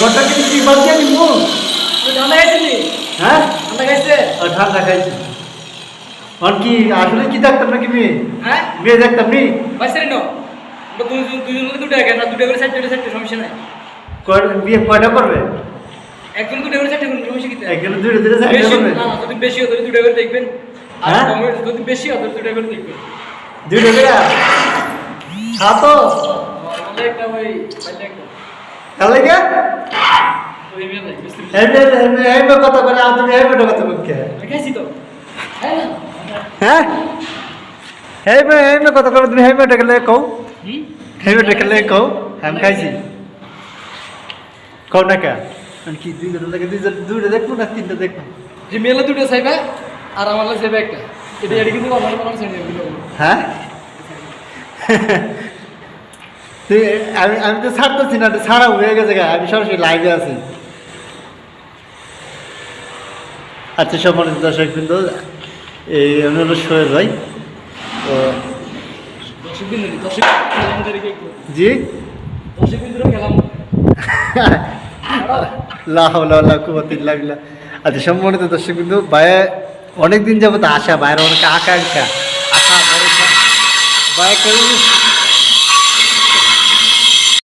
ঘরটা কি তুই বাদ দিয়ে নিবো? ঠান্ডা খাইছিলি? হ্যাঁ? ঠান্ডা খাইছে? ঠান্ডা খাইছি। আর কি আসলে কি দেখতাম নাকি মেয়ে? হ্যাঁ? মেয়ে দেখতাম নি? বাইসে নো। দুজন দুজন দুটো একা না দুটো করে চারটে চারটে সমস্যা নাই। বিয়ে কয়টা করবে? একজন দুটো করে কোনো সমস্যা কি একজন দুটো দুটো বেশি করবে। না না যদি বেশি হতো দুটো করে দেখবেন। আর হ্যাঁ? কম যদি বেশি হতো দুটো করে দেখবেন। দুটো করে? একটা ওই একটা এমনি এমনি কথা করে আর তুমি এমনি কথা বলকে হ্যাঁ হ্যাঁ? এমনি এমনি কথা করে তুমি হেমে ডেকে কও? হুম হেমে ডেকে কও? আমি খাইছি। কও না কে? কি দুইটা লাগে দুইটা দুইটা দেখব না তিনটা দেখব? যে মেলে দুটো চাইবে আর আমার লাগে চাইবে একটা। এটা এটা কিন্তু আমার আমার হ্যাঁ? আমি আমি তো ছাড়তেছি না ছাড়া হয়ে গেছে আমি সরাসরি লাইভে আছি। আচ্ছা সম্মানিত দর্শক কিন্তু এই আমি হলো সোহেল ভাই তো জি আচ্ছা সম্মানিত দর্শক বিন্দু ভাইয়া অনেক দিন যাবত আশা ভাইয়ের অনেক আকাঙ্ক্ষা। আশা ভরসা। কেউ